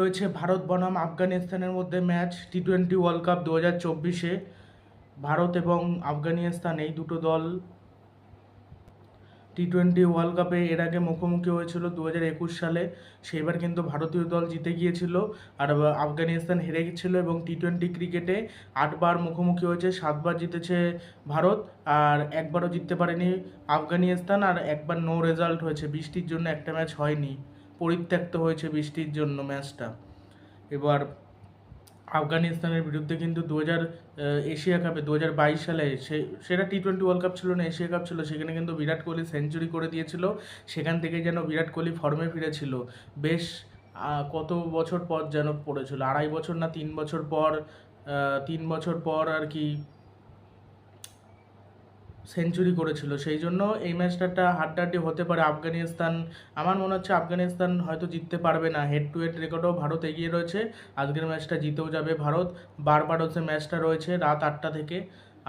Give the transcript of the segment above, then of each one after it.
রয়েছে ভারত বনাম আফগানিস্তানের মধ্যে match T twenty world cup দু হাজার চব্বিশে। ভারত এবং আফগানিস্তান এই দুটো দল টি টোয়েন্টি ওয়ার্ল্ড কাপে এর আগে মুখোমুখি হয়েছিল দু হাজার একুশ সালে। সেবার কিন্তু ভারতীয় দল জিতে গিয়েছিল আর আফগানিস্তান হেরে গেছিল এবং টি টোয়েন্টি ক্রিকেটে আটবার মুখোমুখি হয়েছে, সাতবার জিতেছে ভারত আর একবারও জিততে পারেনি আফগানিস্তান আর একবার নো রেজাল্ট হয়েছে। বৃষ্টির জন্য একটা ম্যাচ হয়নি। পরিত্যক্ত হয়েছে বৃষ্টির জন্য ম্যাচটা। এবার আফগানিস্তানের বিরুদ্ধে কিন্তু দু হাজার এশিয়া কাপে দু হাজার বাইশ সালে সে, সেটা টি টোয়েন্টি ওয়ার্ল্ড কাপ ছিল না, এশিয়া কাপ ছিল, সেখানে কিন্তু বিরাট কোহলি সেঞ্চুরি করে দিয়েছিল। সেখান থেকে যেন বিরাট কোহলি ফর্মে ফিরেছিল। বেশ কত বছর পর যেন পড়েছিল? আড়াই বছর না তিন বছর পর তিন বছর পর আর কি সেঞ্চুরি করেছিল। সেই জন্য এই ম্যাচটা একটা হাড্ডাহাড্ডি হতে পারে আফগানিস্তান। আমার মনে হচ্ছে আফগানিস্তান হয়তো জিততে পারবে না। হেড টু হেড রেকর্ডও ভারত এগিয়ে রয়েছে। আজকের ম্যাচটা জিতেও যাবে ভারত। বারবার হচ্ছে ম্যাচটা রয়েছে রাত আটটা থেকে।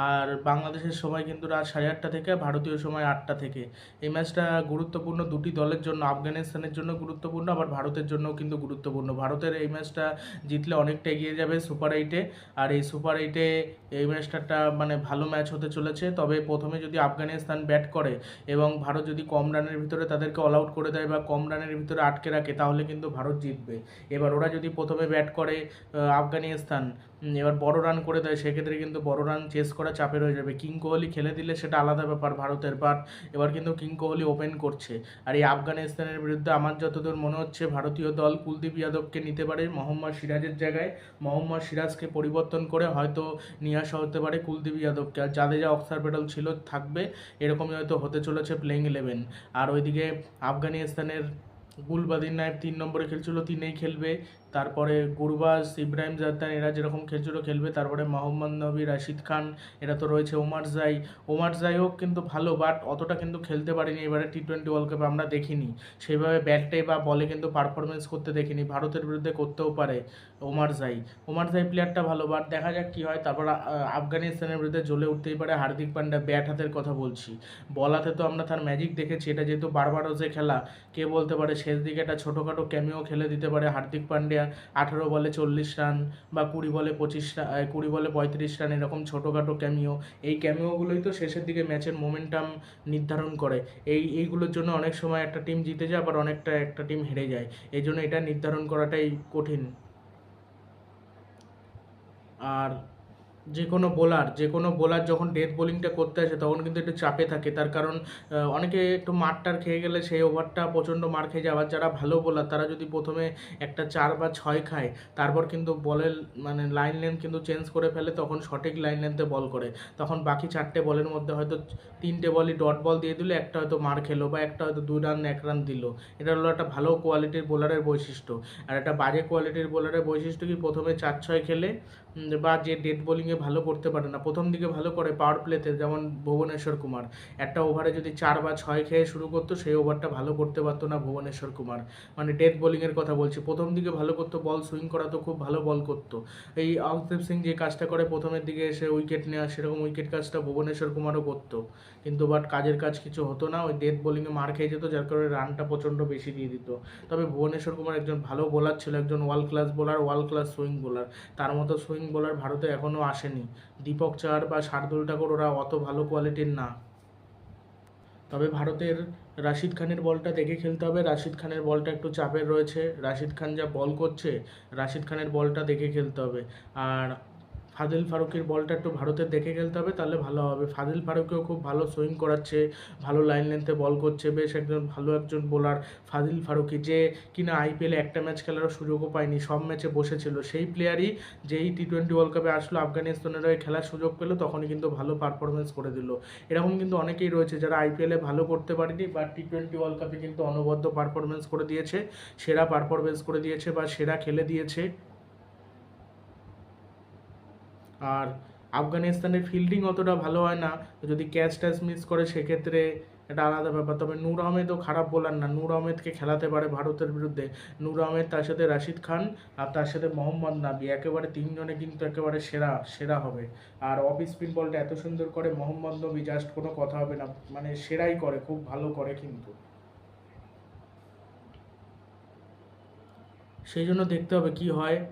আর বাংলাদেশের সময় কিন্তু রাত সাড়ে আটটা থেকে, ভারতীয় সময় আটটা থেকে। এই ম্যাচটা গুরুত্বপূর্ণ দুটি দলের জন্য, আফগানিস্তানের জন্য গুরুত্বপূর্ণ, আবার ভারতের জন্যও কিন্তু গুরুত্বপূর্ণ। ভারতের এই ম্যাচটা জিতলে অনেকটা এগিয়ে যাবে সুপার এইটে। আর এই সুপার এইটে এই ম্যাচটা মানে ভালো ম্যাচ হতে চলেছে। তবে প্রথমে যদি আফগানিস্তান ব্যাট করে এবং ভারত যদি কম রানের ভিতরে তাদেরকে অল আউট করে দেয় বা কম রানের ভিতরে আটকে রাখে, তাহলে কিন্তু ভারত জিতবে। এবার ওরা যদি প্রথমে ব্যাট করে আফগানিস্তান এবার বড় রান করে দেয়, সেক্ষেত্রে কিন্তু বড় রান চেস করা চাপের হয়ে যাবে। কিং কোহলি খেলে দিলে সেটা আলাদা ব্যাপার ভারতের বাট এবার কিন্তু কিং কোহলি ওপেন করছে। আর এই আফগানিস্তানের বিরুদ্ধে আমার যতদূর মনে হচ্ছে, ভারতীয় দল কুলদীপ যাদবকে নিতে পারে মোহাম্মদ সিরাজের জায়গায়। মোহাম্মদ সিরাজকে পরিবর্তন করে হয়তো নিয়ে আসা হতে পারে কুলদীপ যাদবকে। আর জাদেজা অক্সার পেডাল ছিল, থাকবে, এরকমই হয়তো হতে চলেছে প্লেইং ইলেভেন আর ওইদিকে আফগানিস্তানের গুলবাদিন নায়েব তিন নম্বরে খেলছিল, তিনেই খেলবে। তারপরে গুরবাজ, ইব্রাহিম জাদ্দান, এরা যেরকম খেলছিল, খেলবে। তারপরে মোহাম্মদ নবী, রাশিদ খান, এরা তো রয়েছে ওমার জাই। ওমার জাইও কিন্তু ভালো বাট অতটা কিন্তু খেলতে পারেনি এবারে টি টোয়েন্টি ওয়ার্ল্ড কাপে আমরা দেখিনি। সেইভাবে ব্যাটে বা বলে কিন্তু পারফরমেন্স করতে দেখিনি। ভারতের বিরুদ্ধে করতেও পারে ওমার জাই। ওমার জাই প্লেয়ারটা ভালো বাট দেখা যাক কী হয়। তারপর আফগানিস্তানের বিরুদ্ধে জ্বলে উঠতেই পারে হার্দিক পান্ডা। ব্যাট হাতের কথা বলছি। বল হাতে তো আমরা তার ম্যাজিক দেখেছি। এটা যেহেতু বারবারোসে খেলা, কে বলতে পারে শেষ দিকে একটা ছোটোখাটো ক্যামিও খেলে দিতে পারে হার্দিক পান্ডিয়া আঠেরো বলে চল্লিশ রান বা কুড়ি বলে পঁচিশ রান কুড়ি বলে পঁয়ত্রিশ রান এরকম ছোটোখাটো ক্যামিও এই ক্যামিওগুলোই তো শেষের দিকে ম্যাচের মোমেন্টাম নির্ধারণ করে। এই, এইগুলোর জন্য অনেক সময় একটা টিম জিতে যায়, আবার অনেকটা একটা টিম হেরে যায়। এই জন্য এটা নির্ধারণ করাটাই কঠিন। আর যে কোনো বোলার যে কোনো বোলার যখন ডেথ বোলিংটা করতে আসে তখন কিন্তু একটু চাপে থাকে। তার কারণ অনেকে একটু মারটার খেয়ে গেলে সেই ওভারটা প্রচণ্ড মার খেয়ে যায়। আবার যারা ভালো বোলার তারা যদি প্রথমে একটা চার বা ছয় খায়, তারপর কিন্তু বলের মানে লাইন লেন্থ কিন্তু চেঞ্জ করে ফেলে, তখন সঠিক লাইন লেন্থে বল করে। তখন বাকি চারটে বলের মধ্যে হয়তো তিনটে বলই ডট বল দিয়ে দিল, একটা হয়তো মার খেলো বা একটা হয়তো দুই রান এক রান দিল। এটা হলো একটা ভালো কোয়ালিটির বোলারের বৈশিষ্ট্য। আর একটা বাজে কোয়ালিটির বোলারের বৈশিষ্ট্য কি? প্রথমে চার ছয় খেলে বা যে ডেড বোলিংয়ে ভালো করতে পারে না। প্রথম দিকে ভালো করে পাওয়ার প্লেতে যেমন ভুবনেশ্বর কুমার। একটা ওভারে যদি চার বা ছয় খেয়ে শুরু করতো, সেই ওভারটা ভালো করতে পারতো না ভুবনেশ্বর কুমার। মানে ডেথ বোলিংয়ের কথা বলছি। প্রথম দিকে ভালো করতো বল সুইং করাতো খুব ভালো বল করতো। এই অংশদীপ সিং যে কাজটা করে, প্রথমের দিকে এসে উইকেট নেওয়া, সেরকম উইকেট কাজটা ভুবনেশ্বর কুমারও করতো। কিন্তু বাট কাজের কাজ কিছু হতো না, ওই ডেথ বোলিংয়ে মার খেয়ে যেত, যার কারণে রানটা প্রচণ্ড বেশি দিয়ে দিত। তবে ভুবনেশ্বর কুমার একজন ভালো বোলার ছিল, একজন world class bowler world class swing bowler তার মতো সুইং বোলার ভারতে এখনও আসেনি। দীপক চার বা শার্দুল ঠাকুর ওরা অত ভালো কোয়ালিটির না। তবে ভারতের রাশিদ খানের বলটা দেখে খেলতে হবে। রাশিদ খানের বলটা একটু চাপের রয়েছে। রাশিদ খান যা বল করছে, রাশিদ খানের বলটা দেখে খেলতে হবে। আর ফাদিল ফারুকের বলটা একটু ভারতের দেখে খেলতে হবে, তাহলে ভালো হবে। ফাদিল ফারুকেও খুব ভালো সুইং করাচ্ছে, ভালো লাইন লেন্থে বল করছে, বেশ একজন ভালো একজন বোলার ফাদিল ফারুকি, যে কিনা আইপিএলে একটা ম্যাচ খেলারও সুযোগও পায়নি, সব ম্যাচে বসেছিল। সেই প্লেয়ারই যেই টি টোয়েন্টি ওয়ার্ল্ড কাপে আসলো আফগানিস্তানের হয়ে খেলার সুযোগ পেল, তখনই কিন্তু ভালো পারফরমেন্স করে দিল। এরকম কিন্তু অনেকেই রয়েছে যারা আইপিএলে ভালো করতে পারেনি, বা টি টোয়েন্টি ওয়ার্ল্ড কাপে কিন্তু অনবদ্য পারফরমেন্স করে দিয়েছে, সেরা পারফরমেন্স করে দিয়েছে, বা সেরা খেলে দিয়েছে। আর আফগানিস্তানের ফিল্ডিং অতটা ভালো হয় না। যদি ক্যাচ ট্যাচ মিস করে, সেক্ষেত্রে এটা আলাদা ব্যাপার। তবে নূর আহমেদও খারাপ বোলার না। নূর আহমেদকে খেলাতে পারে ভারতের বিরুদ্ধে। নূর আহমেদ, তার সাথে রাশিদ খান আর তার সাথে মোহাম্মদ নাবি। একেবারে তিনজনে কিন্তু একেবারে সেরা সেরা হবে। আর অফ স্পিন বলটা এত সুন্দর করে মোহাম্মদ নবী জাস্ট কোনো কথা হবে না। মানে সেরাই করে, খুব ভালো করে কিন্তু। সেই জন্য দেখতে হবে কি হয়।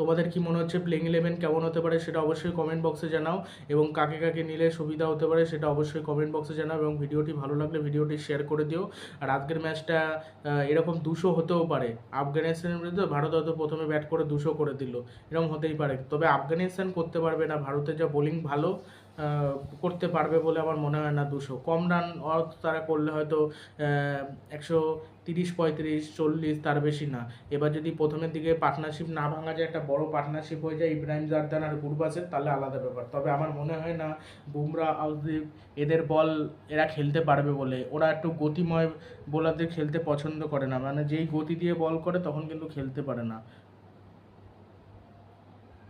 তোমাদের কি মনে হচ্ছে প্লেইং ইলেভেন কেমন হতে পারে সেটা অবশ্যই কমেন্ট বক্সে জানাও এবং কাকে কাকে নিলে সুবিধা হতে পারে সেটা অবশ্যই কমেন্ট বক্সে জানাও এবং ভিডিওটি ভালো লাগলে ভিডিওটি শেয়ার করে দিও। আর আজকের ম্যাচটা এরকম দুশো হতেও পারে। আফগানিস্তানের বিরুদ্ধে ভারত হয়তো প্রথমে ব্যাট করে দুশো করে দিল। এরকম হতেই পারে। তবে আফগানিস্তান করতে পারবে না। ভারতের যা বোলিং ভালো করতে পারবে বলে আমার মনে হয় না দুশো। কম রান তারা করলে হয়তো একশো তিরিশ, পঁয়ত্রিশ, চল্লিশ তার বেশি না। এবার যদি প্রথমের দিকে পার্টনারশিপ না ভাঙা যায়, একটা বড় পার্টনারশিপ হয়ে যায়, ইব্রাহিম জারদান আর গুরবাসের তাহলে আলাদা ব্যাপার। তবে আমার মনে হয় না বুমরা আউদ্দিপ এদের বল এরা খেলতে পারবে বলে। ওরা একটু গতিময় বোলারদের খেলতে পছন্দ করে না। মানে যেই গতি দিয়ে বল করে, তখন কিন্তু খেলতে পারে না।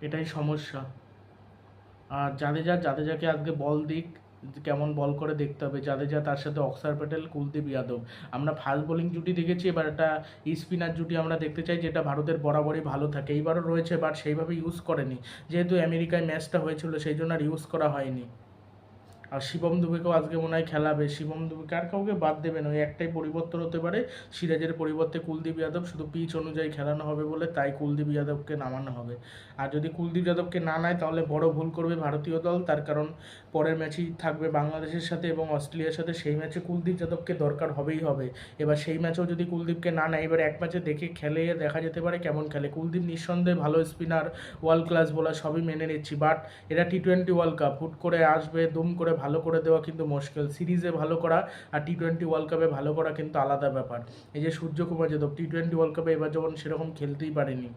এটাই সমস্যা। আর জাদেজা, জাদেজাকে আজকে বল দিক, কেমন বল করে দেখতে হবে। জাদেজা তার সাথে অক্সার প্যাটেল, কুলদীপ যাদব। আমরা ফাস্ট বোলিং জুটি দেখেছি, এবার একটা স্পিনার জুটি আমরা দেখতে চাই, যেটা ভারতের বরাবরই ভালো থাকে। এইবারও রয়েছে বাট সেইভাবে ইউজ করেনি। যেহেতু আমেরিকায় ম্যাচটা হয়েছিল, সেই জন্য আর ইউজ করা হয়নি। আর শিবম দুবেকেও আজকে মনে হয় খেলাবে। শিবম দুবেকে আর কাউকে বাদ দেবে না। ওই একটাই পরিবর্তন হতে পারে। সিরাজের পরিবর্তে কুলদীপ যাদব শুধু পিচ অনুযায়ী খেলানো হবে বলে তাই কুলদীপ যাদবকে নামানো হবে। আর যদি কুলদীপ যাদবকে না নেয়, তাহলে বড় ভুল করবে ভারতীয় দল। তার কারণ পরের ম্যাচই থাকবে বাংলাদেশের সাথে এবং অস্ট্রেলিয়ার সাথে। সেই ম্যাচে কুলদীপ যাদবকে দরকার হবেই হবে। এবার সেই ম্যাচেও যদি কুলদীপকে না নেয়, এবার এক ম্যাচে দেখে খেলে দেখা যেতে পারে কেমন খেলে। কুলদীপ নিঃসন্দেহে ভালো স্পিনার ওয়ার্ল্ড ক্লাস বলা সবই মেনে নিচ্ছি। বাট এটা টি টোয়েন্টি ওয়ার্ল্ড কাপ হুট করে আসবে, দুম করে ভালো করে দেওয়া কিন্তু মুশকিল। সিরিজে ভালো করা আর টি টোয়েন্টি ওয়ার্ল্ড কাপে ভালো করা কিন্তু আলাদা ব্যাপার। এই যে Suryakumar Yadav T twenty world কাপে এবার যখন সেরকম খেলতেই পারেনি।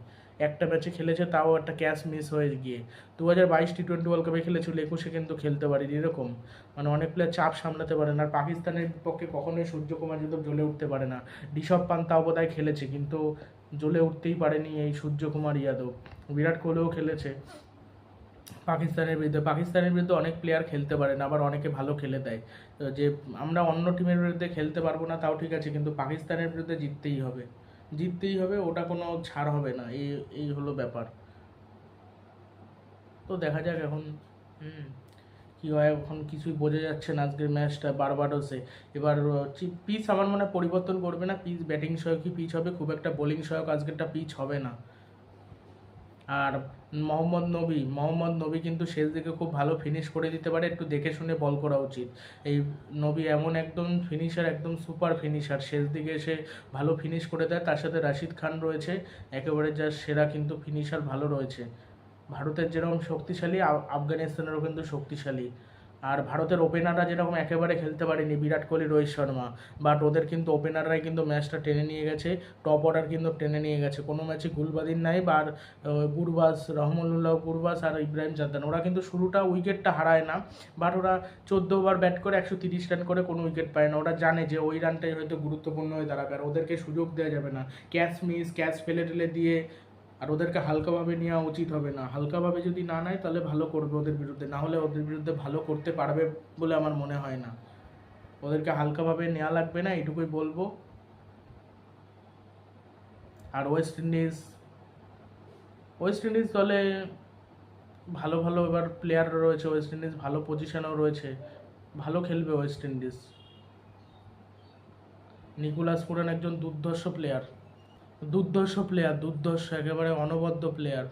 একটা ম্যাচে খেলেছে, তাও একটা ক্যাচ মিস হয়ে গিয়ে। দু হাজার বাইশ টি টোয়েন্টি ওয়ার্ল্ড কাপে খেলেছিল, একুশে কিন্তু খেলতে পারেনি, এরকম। মানে অনেক প্লেয়ার চাপ সামলাতে পারে না, আর পাকিস্তানের বিপক্ষে কখনোই সূর্যকুমার যাদব জ্বলে উঠতে পারে না। ঋষভ তাও বোধহয় খেলেছে, কিন্তু জ্বলে উঠতেই পারেনি এই সূর্যকুমার যাদব। বিরাট কোহলিও খেলেছে। পাকিস্তানের বিরুদ্ধে পাকিস্তানের বিরুদ্ধে অনেক প্লেয়ার খেলতে পারে না, আবার অনেকে ভালো খেলে দেয়। যে আমরা অন্য টিমের বিরুদ্ধে খেলতে পারব না, তাও ঠিক আছে, কিন্তু পাকিস্তানের বিরুদ্ধে জিততেই হবে। জিততেই হবে, ওটা কোনো ছাড় হবে না, এই এই হলো ব্যাপার। তো দেখা যাক এখন, হুম, কী হয়, এখন কিছুই বোঝা যাচ্ছে না আজকের ম্যাচটা বারবাডোসে। এবার পিচ আমার মনে হয় পরিবর্তন করবে না, পিচ ব্যাটিং সহায়কই পিচ হবে, খুব একটা বোলিং সহায়ক আজকেরটা পিচ হবে না। আর মোহাম্মদ নবী মোহাম্মদ নবী কিন্তু শেষ দিকে খুব ভালো ফিনিশ করে দিতে পারে, একটু দেখে শুনে বল করা উচিত। এই নবী এমন একদম ফিনিশার একদম সুপার ফিনিশার শেষ দিকে এসে ভালো ফিনিশ করে দেয়। তার সাথে রাশিদ খান রয়েছে, একেবারে যা সেরা কিন্তু ফিনিশার ভালো রয়েছে। ভারতের যেরকম শক্তিশালী আফগানিস্তানেরও কিন্তু শক্তিশালী। আর ভারতের ওপেনাররা যেরকম একেবারে খেলতে পারেনি, বিরাট কোহলি, রোহিত শর্মা বাট ওদের কিন্তু ওপেনাররাই কিন্তু ম্যাচটা টেনে নিয়ে গেছে টপ অর্ডার কিন্তু টেনে নিয়ে গেছে। কোনো ম্যাচে গুলবাদিন নাই বা গুরবাস রহমুল্লাহ গুরবাস আর ইব্রাহিম জাদ্দান, ওরা কিন্তু শুরুটা উইকেটটা হারায় না বাট ওরা চোদ্দ ওভার ব্যাট করে একশো তিরিশ রান করে কোনো উইকেট পায় না। ওরা জানে যে ওই রানটাই হয়তো গুরুত্বপূর্ণ হয়ে দাঁড়াবে, আর ওদেরকে সুযোগ দেওয়া যাবে না। ক্যাচ মিস ক্যাচ ফেলে টেলে দিয়ে আর ওদেরকে হালকাভাবে নেওয়া উচিত হবে না। হালকাভাবে যদি না নেয়, তাহলে ভালো করবে ওদের বিরুদ্ধে। না হলে ওদের বিরুদ্ধে ভালো করতে পারবে বলে আমার মনে হয় না। ওদেরকে হালকাভাবে নেওয়া লাগবে না এটুকুই বলব। আর ওয়েস্ট ইন্ডিজ ওয়েস্ট ইন্ডিজ দলে ভালো ভালো এবার প্লেয়ার রয়েছে ওয়েস্ট ইন্ডিজ ভালো পজিশনেও রয়েছে। ভালো খেলবে ওয়েস্ট ইন্ডিজ নিকোলাস পুরান একজন দুর্ধর্ষ প্লেয়ার দুর্ধর্ষ প্লেয়ার দুর্ধর্ষ একেবারে অনবদ্য প্লেয়ার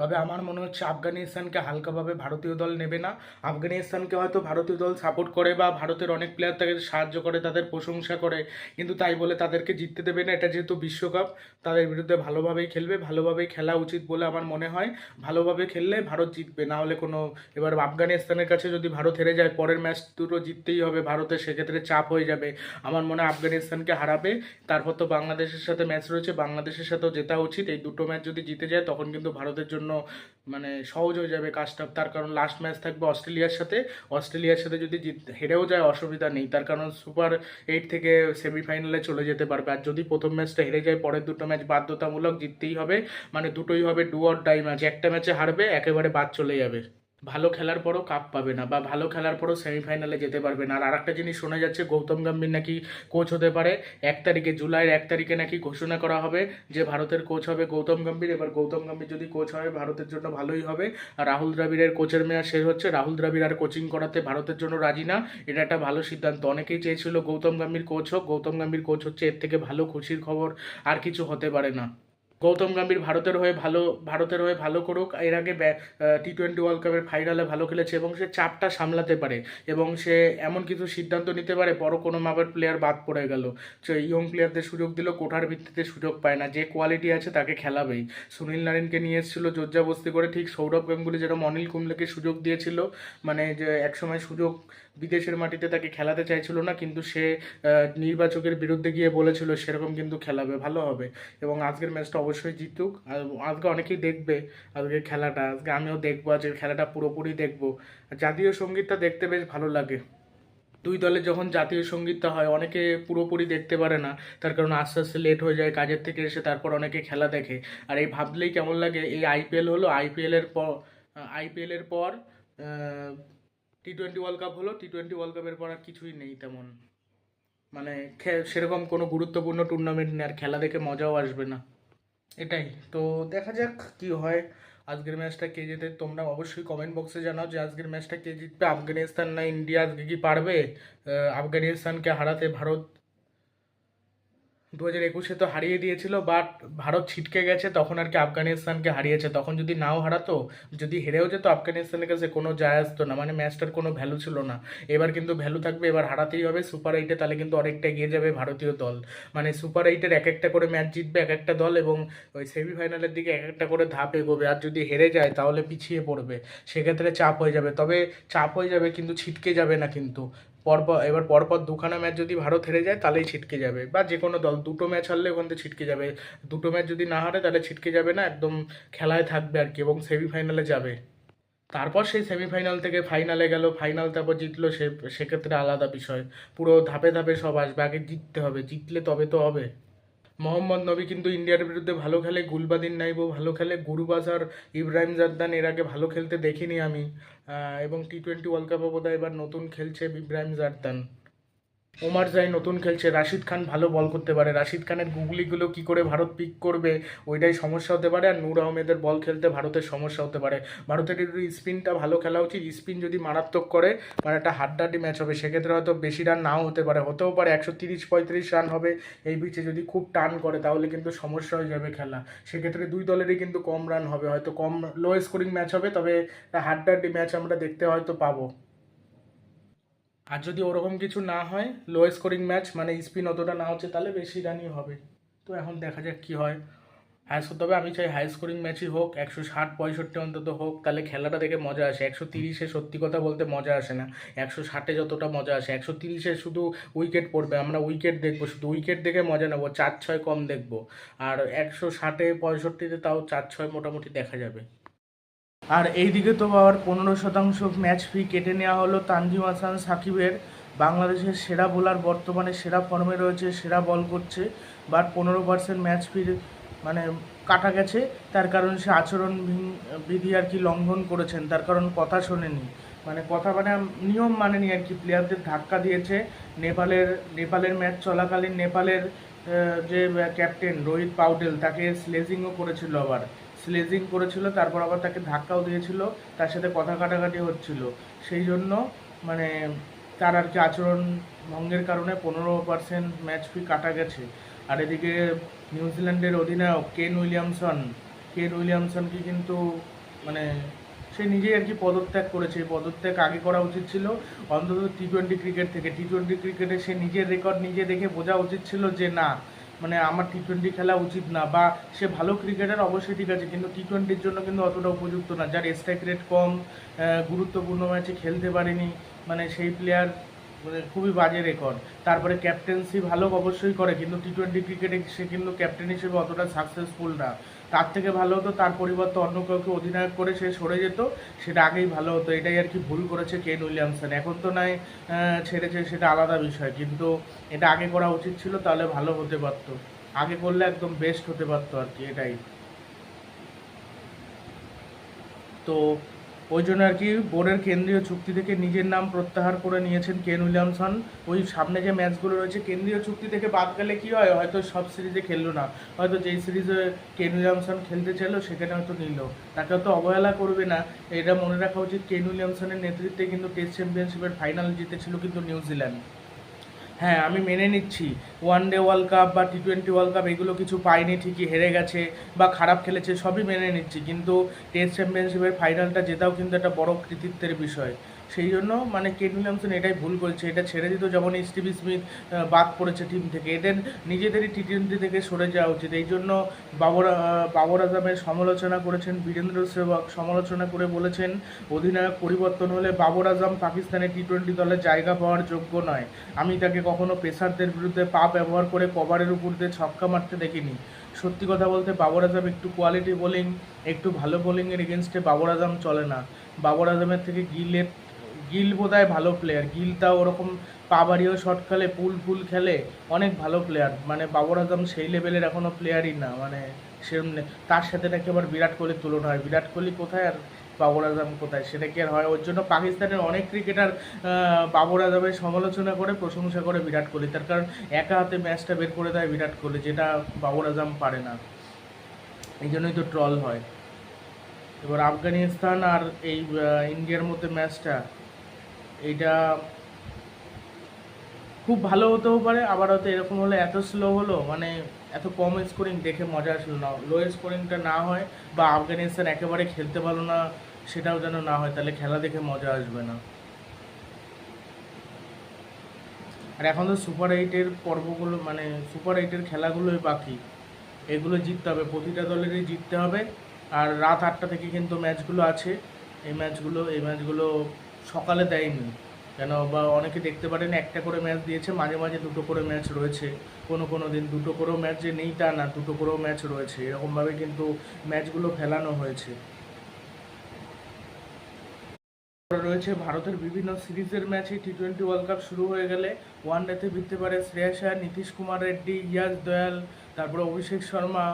তবে আমার মনে হচ্ছে আফগানিস্তানকে হালকাভাবে ভারতীয় দল নেবে না। আফগানিস্তানকে হয়তো ভারতীয় দল সাপোর্ট করে বা ভারতের অনেক প্লেয়ার তাকে সাহায্য করে, তাদের প্রশংসা করে, কিন্তু তাই বলে তাদেরকে জিততে দেবে না। এটা যেহেতু বিশ্বকাপ, তাদের বিরুদ্ধে ভালোভাবেই খেলবে, ভালোভাবেই খেলা উচিত বলে আমার মনে হয়। ভালোভাবে খেললে ভারত জিতবে, না হলে কোনো, এবার আফগানিস্তানের কাছে যদি ভারত হেরে যায়, পরের ম্যাচ দুটো জিততেই হবে ভারতের সেক্ষেত্রে চাপ হয়ে যাবে। আমার মনে হয় আফগানিস্তানকে হারাবে। তারপর তো বাংলাদেশের সাথে ম্যাচ রয়েছে, বাংলাদেশের সাথেও জেতা উচিত। এই দুটো ম্যাচ যদি জিতে যায়, তখন কিন্তু ভারতের জন্য মানে সহজ হয়ে যাবে কাজটা। তার কারণ লাস্ট ম্যাচ থাকবে অস্ট্রেলিয়ার সাথে। অস্ট্রেলিয়ার সাথে যদি জিত হেরেও যায়, অসুবিধা নেই। তার কারণ সুপার এইট থেকে সেমিফাইনালে চলে যেতে পারবে। আর যদি প্রথম ম্যাচটা হেরে যায়, পরের দুটো ম্যাচ বাধ্যতামূলক জিততেই হবে। মানে দুটোই হবে ডু অর ডাই ম্যাচ একটা ম্যাচে হারবে, একেবারে বাদ চলে যাবে। ভালো খেলার পরও কাপ পাবে না বা ভালো খেলার পরও সেমিফাইনালে যেতে পারবে না। আর আরেকটা জিনিস শোনা যাচ্ছে, গৌতম গম্ভীর নাকি কোচ হতে পারে। এক তারিখে, জুলাইয়ের এক তারিখে নাকি ঘোষণা করা হবে যে ভারতের কোচ হবে গৌতম গম্ভীর। এবার গৌতম গম্ভীর যদি কোচ হয়, ভারতের জন্য ভালোই হবে। আর রাহুল দ্রাবিড়ের কোচের মেয়াদ শেষ হচ্ছে। রাহুল দ্রাবিড় আর কোচিং করাতে ভারতের জন্য রাজি না। এটা একটা ভালো সিদ্ধান্ত। অনেকেই চেয়েছিল গৌতম গম্ভীর কোচ হোক। গৌতম গম্ভীর কোচ হচ্ছে এর থেকে ভালো খুশির খবর। আর কিছু হতে পারে না। গৌতম গম্ভীর ভারতের হয়ে ভালো, ভারতের হয়ে ভালো করুক। এর আগে টি টোয়েন্টি ওয়ার্ল্ড কাপের ফাইনালে ভালো খেলেছে এবং সে চাপটা সামলাতে পারে এবং সে এমন কিছু সিদ্ধান্ত নিতে পারে, বড় কোনো মাপের প্লেয়ার বাদ পড়ে গেল। সে ইয়ং প্লেয়ারদের সুযোগ দিল, কোঠার ভিত্তিতে সুযোগ পায় না, যে কোয়ালিটি আছে তাকে খেলাবেই। সুনীল নারিনকে নিয়ে এসেছিল জোজ্জাবস্তি করে, ঠিক সৌরভ গাঙ্গুলি যেরকম অনিল কুম্বলেকে সুযোগ দিয়েছিল মানে যে একসময় সুযোগ বিদেশের মাটিতে তাকে খেলাতে চাইছিল না, কিন্তু সে নির্বাচকের বিরুদ্ধে গিয়ে বলেছিল সেরকম কিন্তু খেলাবে, ভালো হবে। এবং আজকের ম্যাচটা অবশ্যই জিতুক। আজকে অনেকেই দেখবে আজকের খেলাটা। আজকে আমিও দেখব, আজকের খেলাটা পুরোপুরি দেখব। জাতীয় সঙ্গীতটা দেখতে বেশ ভালো লাগে। দুই দলের যখন জাতীয় সঙ্গীতটা হয়, অনেকে পুরোপুরি দেখতে পারে না। তার কারণ আস্তে আস্তে লেট হয়ে যায়, কাজের থেকে এসে তারপর অনেকে খেলা দেখে। আর এই ভাবলেই কেমন লাগে, এই আইপিএল হলো আইপিএলের পর আইপিএলের পর টি টোয়েন্টি ওয়ার্ল্ড কাপ হলো টি টোয়েন্টি ওয়ার্ল্ড কাপের পর আর কিছুই নেই তেমন। মানে সেরকম কোনো গুরুত্বপূর্ণ টুর্নামেন্ট নেই, আর খেলা দেখে মজাও আসবে না। এটাই। তো দেখা যাক কি হয় আজকের ম্যাচটা কে জিতে। তোমরা অবশ্যই কমেন্ট বক্সে জানাও যে আজকের ম্যাচটা কে জিতবে। আফগানিস্তান না ইন্ডিয়া আজকে কি পারবে? আফগানিস্তানকে হারাতে ভারত দু হাজার একুশে তো হারিয়ে দিয়েছিল বাট ভারত ছিটকে গেছে, তখন আর কি আফগানিস্তানকে হারিয়েছে। তখন যদি নাও হারাতো, যদি হেরেও যেত, আফগানিস্তানের কাছে কোনো যায় আসতো না মানে ম্যাচটার কোনো ভ্যালু ছিল না। এবার কিন্তু ভ্যালু থাকবে, এবার হারাতেই হবে সুপার এইটে তাহলে কিন্তু অনেকটা এগিয়ে যাবে ভারতীয় দল। মানে সুপার এইটের এক একটা করে ম্যাচ জিতবে এক একটা দল এবং ওই সেমিফাইনালের দিকে এক একটা করে ধাপ এগোবে। আর যদি হেরে যায়, তাহলে পিছিয়ে পড়বে। সেক্ষেত্রে চাপ হয়ে যাবে। তবে চাপ হয়ে যাবে, কিন্তু ছিটকে যাবে না কিন্তু। পরপর, এবার পরপর দুখানা ম্যাচ যদি ভারত হেরে যায়, তাহলেই ছিটকে যাবে। বা যে কোনো দল, দুটো ম্যাচ হারলে ওখান থেকে ছিটকে যাবে। দুটো ম্যাচ যদি না হারে, তাহলে ছিটকে যাবে না, একদম খেলায় থাকবে আর কি, এবং সেমিফাইনালে যাবে। তারপর সেই সেমিফাইনাল থেকে ফাইনালে গেল, ফাইনাল তারপর জিতলো সে, সেক্ষেত্রে আলাদা বিষয়। পুরো ধাপে ধাপে সব আসবে, আগে জিততে হবে, জিতলে তবে তো হবে। মোহাম্মদ নবী কিন্তু ইন্ডিয়ার বিরুদ্ধে ভালো খেলে গুলবাদিন নাইবো, ভালো খেলে গুরুবাজ আর ইব্রাহিম জাদ্দান এর আগে ভালো খেলতে দেখিনি আমি। এবং টি টোয়েন্টি ওয়ার্ল্ড কাপে বোধহয় এবার নতুন খেলছে ইব্রাহিম জাদ্দান ওমার জাই নতুন খেলছে, রাশিদ খান ভালো বল করতে পারে। রাশিদ খানের গুগলিগুলো কি করে ভারত পিক করবে, ওইটাই সমস্যা হতে পারে। আর নূর আহমেদের বল খেলতে ভারতের সমস্যা হতে পারে। ভারতের একটু স্পিনটা ভালো খেলা উচিত। স্পিন যদি মারাত্মক করে মানে একটা হাড্ডাহাড্ডি ম্যাচ হবে। সেক্ষেত্রে হয়তো বেশি রান নাও হতে পারে। হতেও পারে, একশো তিরিশ পঁয়ত্রিশ রান হবে। এই পিচে যদি খুব টান করে, তাহলে কিন্তু সমস্যা হয়ে যাবে খেলা। সেক্ষেত্রে দুই দলেরই কিন্তু কম রান হবে। হয়তো কম লো স্কোরিং ম্যাচ হবে, তবে একটা হাড্ডাহাড্ডি ম্যাচ আমরা দেখতে হয়তো পাবো। আর যদি ওরকম কিছু না হয় লো স্কোরিং ম্যাচ মানে স্পিন অতটা না হচ্ছে, তাহলে বেশি রানই হবে। তো এখন দেখা যাক কি হয়। হাই তবে আমি চাই হাই স্কোরিং ম্যাচই হোক, একশো ষাট, পঁয়ষট্টি অন্তত হোক, তাহলে খেলাটা দেখে মজা আসে। একশো তিরিশে সত্যি কথা বলতে মজা আসে না। একশো ষাটে যতটা মজা আসে, একশো তিরিশে শুধু উইকেট পড়বে, আমরা উইকেট দেখব, শুধু উইকেট দেখে মজা নেব, চার ছয় কম দেখব। আর একশো ষাটে, পঁয়ষট্টিতে তাও চার ছয় মোটামুটি দেখা যাবে। আর এইদিকে তো আবার পনেরো শতাংশ ম্যাচ ফি কেটে নেওয়া হলো তানজিম হাসান সাকিবের। বাংলাদেশের সেরা বোলার বর্তমানে সেরা ফর্মে রয়েছে, সেরা বল করছে বাট পনেরো পার্সেন্ট ম্যাচ ফির মানে কাটা গেছে। তার কারণ সে আচরণ বিধি আর কি লঙ্ঘন করেছেন, তার কারণ কথা শোনেনি। মানে কথা মানে নিয়ম মানেনি আর কি প্লেয়ারদের ধাক্কা দিয়েছে। নেপালের নেপালের ম্যাচ চলাকালীন নেপালের যে ক্যাপ্টেন রোহিত পাউডেল, তাকে স্লেজিংও করেছিল আবার। স্লেজিং করেছিল, তারপর আবার তাকে ধাক্কাও দিয়েছিল, তার সাথে কথা কাটাকাটি হচ্ছিল। সেই জন্য মানে তার আর কি আচরণ ভঙ্গের কারণে পনেরো পার্সেন্ট ম্যাচ ফি কাটা গেছে। আর এদিকে নিউজিল্যান্ডের অধিনায়ক কেন উইলিয়ামসন, কেন উইলিয়ামসনকে কিন্তু মানে সে নিজেই আর কি পদত্যাগ করেছে। পদত্যাগ আগে করা উচিত ছিল, অন্তত টি টোয়েন্টি ক্রিকেট থেকে। টি টোয়েন্টি ক্রিকেটে সে নিজের রেকর্ড নিজে দেখে বোঝা উচিত ছিল যে, না মানে আমার টি টোয়েন্টি খেলা উচিত না বা সে ভালো ক্রিকেটার অবশ্যই ঠিক আছে, কিন্তু টি টোয়েন্টির জন্য কিন্তু অতটা উপযুক্ত না। যার স্ট্রাইক রেট কম গুরুত্বপূর্ণ ম্যাচে খেলতে পারেনি মানে সেই প্লেয়ার মানে খুবই বাজে রেকর্ড তারপরে ক্যাপ্টেন্সি ভালো অবশ্যই করে, কিন্তু টি টোয়েন্টি ক্রিকেটে সে কিন্তু ক্যাপ্টেন হিসেবে অতটা সাকসেসফুল না। তার থেকে ভালো হতো তার পরিবর্তে অন্য কাউকে অধিনায়ক করে সে সরে যেত, সেটা আগেই ভালো হতো। এটাই আর কি ভুল করেছে কেন উইলিয়ামসন এখন তো নয় ছেড়েছে, সেটা আলাদা বিষয়। কিন্তু এটা আগে করা উচিত ছিল, তাহলে ভালো হতে পারতো। আগে করলে একদম বেস্ট হতে পারতো আর কি, এটাই। তো ওই জন্য আর কি বোর্ডের কেন্দ্রীয় চুক্তি থেকে নিজের নাম প্রত্যাহার করে নিয়েছেন কেন উইলিয়ামসন। ওই সামনে যে ম্যাচগুলো রয়েছে, কেন্দ্রীয় চুক্তি থেকে বাদ গেলে কী হয়? হয়তো সব সিরিজে খেললো না। হয়তো যেই সিরিজে কেন উইলিয়ামসন খেলতে চাইলো, সেখানে হয়তো নিল। তাকে হয়তো অবহেলা করবে না। এটা মনে রাখা উচিত কেন উইলিয়ামসনের নেতৃত্বে কিন্তু টেস্ট চ্যাম্পিয়নশিপের ফাইনাল জিতেছিল কিন্তু নিউজিল্যান্ড। হ্যাঁ আমি মেনে নিচ্ছি। ওয়ান ডে ওয়ার্ল্ড কাপ বা টি টোয়েন্টি ওয়ার্ল্ড কাপ এগুলো কিছু পাইনি, ঠিকই হেরে গেছে বা খারাপ খেলেছে, সবই মেনে নিচ্ছি। কিন্তু টেস্ট চ্যাম্পিয়নশিপের ফাইনালটা জেতাও কিন্তু একটা বড় কৃতিত্বের বিষয়। সেই জন্য মানে কেন উইলিয়ামসন এটাই ভুল করেছে এটা ছেড়ে দিত যেমন স্টিভি স্মিথ বাদ পড়েছে টিম থেকে। এদের নিজেদেরই টি টোয়েন্টি থেকে সরে যাওয়া উচিত। এই জন্য বাবর বাবর আজমের সমালোচনা করেছেন, বীরেন্দ্র সেবক সমালোচনা করে বলেছেন, অধিনায়ক পরিবর্তন হলে বাবর আজম পাকিস্তানের টি টোয়েন্টি দলে জায়গা পাওয়ার যোগ্য নয়। আমি তাকে কখনো পেসারদের বিরুদ্ধে পা ব্যবহার করে কভারের উপর দিয়ে ছক্কা মারতে দেখিনি। সত্যি কথা বলতে বাবর আজম একটু কোয়ালিটি বোলিং একটু ভালো বোলিংয়ের এগেনস্টে বাবর আজম চলে না। বাবর আজমের থেকে গিলের গিল বোধহয় ভালো প্লেয়ার গিল ওরকম পা বাড়িয়েও শট খেলে পুল ফুল খেলে, অনেক ভালো প্লেয়ার মানে বাবর আজম সেই লেভেলের এখনও প্লেয়ারই না মানে সেরকম নে- তার সাথে নাকি আবার বিরাট কোহলির তুলনা হয়। বিরাট কোহলি কোথায় আর বাবর আজম কোথায়? সেটা কি আর হয়? ওর জন্য পাকিস্তানের অনেক ক্রিকেটার বাবর আজমের সমালোচনা করে, প্রশংসা করে বিরাট কোহলি। তার কারণ একা হাতে ম্যাচটা বের করে দেয় বিরাট কোহলি, যেটা বাবর আজম পারে না। এই জন্যই তো ট্রল হয়। এবার আফগানিস্তান আর এই ইন্ডিয়ার মধ্যে ম্যাচটা এইটা খুব ভালো হতেও পারে, আবার হয়তো এরকম হলে এত স্লো হলো মানে এত কম স্কোরিং দেখে মজা আসলো না। লো স্কোরিংটা না হয় বা আফগানিস্তান একেবারে খেলতে পারল না, সেটাও যেন না হয়, তাহলে খেলা দেখে মজা আসবে না। আর এখন তো সুপার এইটের পর্বগুলো মানে সুপার এইটের খেলাগুলোই বাকি। এগুলো জিততে হবে, প্রতিটা দলেরই জিততে হবে। আর রাত আটটা থেকে কিন্তু ম্যাচগুলো আছে। এই ম্যাচগুলো এই ম্যাচগুলো সকালে দেয়নি। কেন বা অনেকে দেখতে পারেন একটা করে ম্যাচ দিয়েছে, মাঝে মাঝে দুটো করে ম্যাচ রয়েছে। কোনো কোনো দিন দুটো করেও ম্যাচ যে নেই তা না, দুটো করেও ম্যাচ রয়েছে। এরকমভাবে কিন্তু ম্যাচগুলো ফেলানো হয়েছে। রয়েছে ভারতের বিভিন্ন সিরিজের ম্যাচে টি টোয়েন্টি ওয়ার্ল্ড কাপ শুরু হয়ে গেলে ওয়ান ডেতে জিততে পারে শ্রেয়াস নীতিশ কুমার রেড্ডি, ইয়াস দয়াল, তারপরে অভিষেক শর্মা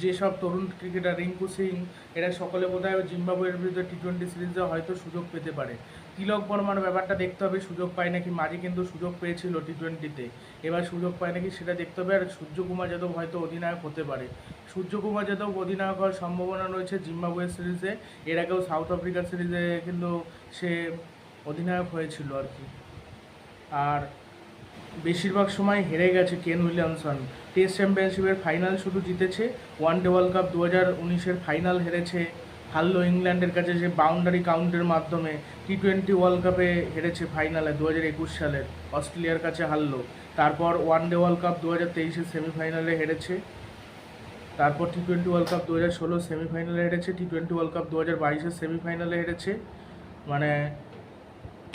যেসব তরুণ ক্রিকেটার রিঙ্কু সিং, এরা সকলে বোধহয় জিম্বাবুয়ের বিরুদ্ধে টি টোয়েন্টি সিরিজে হয়তো সুযোগ পেতে পারে। তিলক বর্মার ব্যাপারটা দেখতে হবে, সুযোগ পায় নাকি? মাঝে কিন্তু সুযোগ পেয়েছিল টি টোয়েন্টিতে এবার সুযোগ পায় নাকি সেটা দেখতে হবে, আর সূর্যকুমার যাদব হয়তো অধিনায়ক হতে পারে। সূর্যকুমার যাদব অধিনায়ক হওয়ার সম্ভাবনা রয়েছে জিম্বাবুয়ের সিরিজে এর আগেও সাউথ আফ্রিকার সিরিজে কিন্তু সে অধিনায়ক হয়েছিল আর কি। আর বেশিরভাগ সময় হেরে গেছে কেন উইলিয়ামসন। টেস্ট চ্যাম্পিয়নশিপের ফাইনাল শুধু জিতেছে, ওয়ান ডে ওয়ার্ল্ড কাপ দু হাজার উনিশের ফাইনাল হেরেছে। হারলো ইংল্যান্ডের কাছে যে বাউন্ডারি কাউন্টের মাধ্যমে টি টোয়েন্টি ওয়ার্ল্ড কাপে হেরেছে ফাইনালে দু হাজার একুশ সালের। অস্ট্রেলিয়ার কাছে হারলো। তারপর ওয়ান ডে ওয়ার্ল্ড কাপ দু হাজার তেইশের সেমিফাইনালে হেরেছে। তারপর টি টোয়েন্টি ওয়ার্ল্ড কাপ দু হাজার ষোলো সেমিফাইনালে হেরেছে। টি টোয়েন্টি ওয়ার্ল্ড কাপ দু হাজার বাইশের সেমিফাইনালে হেরেছে। মানে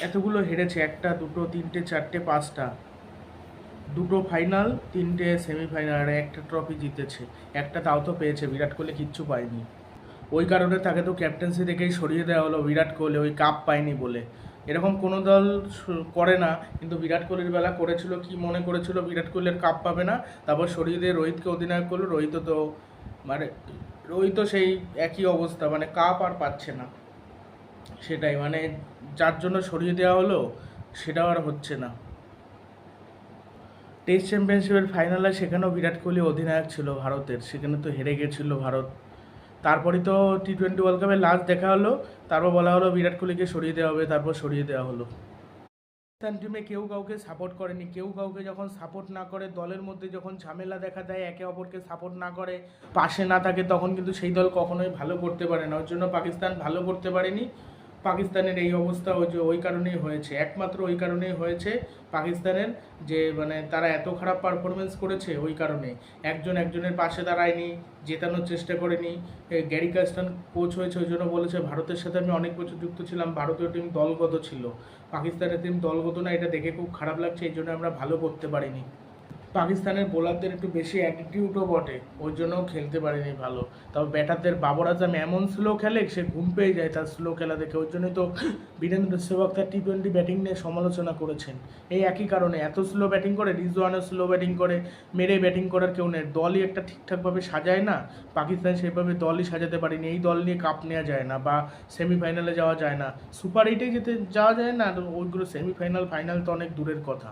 এতগুলো হেরেছে একটা, দুটো, তিনটে, চারটে, পাঁচটা। দুটো ফাইনাল, তিনটে সেমিফাইনাল, আর একটা ট্রফি জিতেছে। একটা তাও তো পেয়েছে, বিরাট কোহলি কিচ্ছু পায়নি। ওই কারণে তাকে তো ক্যাপ্টেন্সি থেকেই সরিয়ে দেওয়া হলো বিরাট কোহলি, ওই কাপ পায়নি বলে। এরকম কোনো দল করে না, কিন্তু বিরাট কোহলির বেলা করেছিল কি মনে করেছিল বিরাট কোহলির কাপ পাবে না, তারপর সরিয়ে দিয়ে রোহিতকে অধিনায়ক করল রোহিত তো মানে রোহিত সেই একই অবস্থা মানে কাপ আর পাচ্ছে না। সেটাই মানে যার জন্য সরিয়ে দেওয়া হলো, সেটাও আর হচ্ছে না। টেস্ট চ্যাম্পিয়নশিপের ফাইনালে সেখানেও বিরাট কোহলি অধিনায়ক ছিল ভারতের। সেখানে তো হেরে গেছিল ভারত। তারপরে তো টি টোয়েন্টি ওয়ার্ল্ড কাপে লাস্ট দেখা হলো। তারপর বলা হলো বিরাট কোহলিকে সরিয়ে দেওয়া হবে, তারপর সরিয়ে দেওয়া হলো। পাকিস্তান টিমে কেউ কাউকে সাপোর্ট করেনি। কেউ কাউকে যখন সাপোর্ট না করে, দলের মধ্যে যখন ঝামেলা দেখা দেয়, একে অপরকে সাপোর্ট না করে, পাশে না থাকে, তখন কিন্তু সেই দল কখনোই ভালো করতে পারে না। ওর জন্য পাকিস্তান ভালো করতে পারেনি। পাকিস্তানের এই অবস্থা ওই যে ওই কারণেই হয়েছে। একমাত্র ওই কারণেই হয়েছে পাকিস্তানের যে মানে তারা এত খারাপ পারফরমেন্স করেছে ওই কারণে। একজন একজনের পাশে দাঁড়ায়নি, জেতানোর চেষ্টা করেনি। গ্যারি কাস্টান কোচ হয়েছে, ওই জন্য বলেছে, ভারতের সাথে আমি অনেক বছর যুক্ত ছিলাম, ভারতীয় টিম দলগত ছিল। পাকিস্তানের টিম দলগত না, এটা দেখে খুব খারাপ লাগছে, এই জন্য আমরা ভালো করতে পারিনি। পাকিস্তানের বোলারদের একটু বেশি অ্যাটিটিউডও বটে ওই জন্যও খেলতে পারেনি ভালো। তবে ব্যাটারদের বাবর আজম এমন স্লো খেলে, সে ঘুম পেয়ে যায় তার স্লো খেলা দেখে। ওই জন্যই তো বীরেন্দ্র সেবক তার টি টোয়েন্টি ব্যাটিং নিয়ে সমালোচনা করেছেন। এই একই কারণে এত স্লো ব্যাটিং করে, রিজওয়ানও স্লো ব্যাটিং করে, মেরে ব্যাটিং করার কেউ নেই। দলই একটা ঠিকঠাকভাবে সাজায় না, পাকিস্তান সেভাবে দলই সাজাতে পারেনি। এই দল নিয়ে কাপ নেওয়া যায় না বা সেমিফাইনালে যাওয়া যায় না। সুপার এইটে যেতে যাওয়া যায় না ওইগুলো সেমিফাইনাল ফাইনাল তো অনেক দূরের কথা।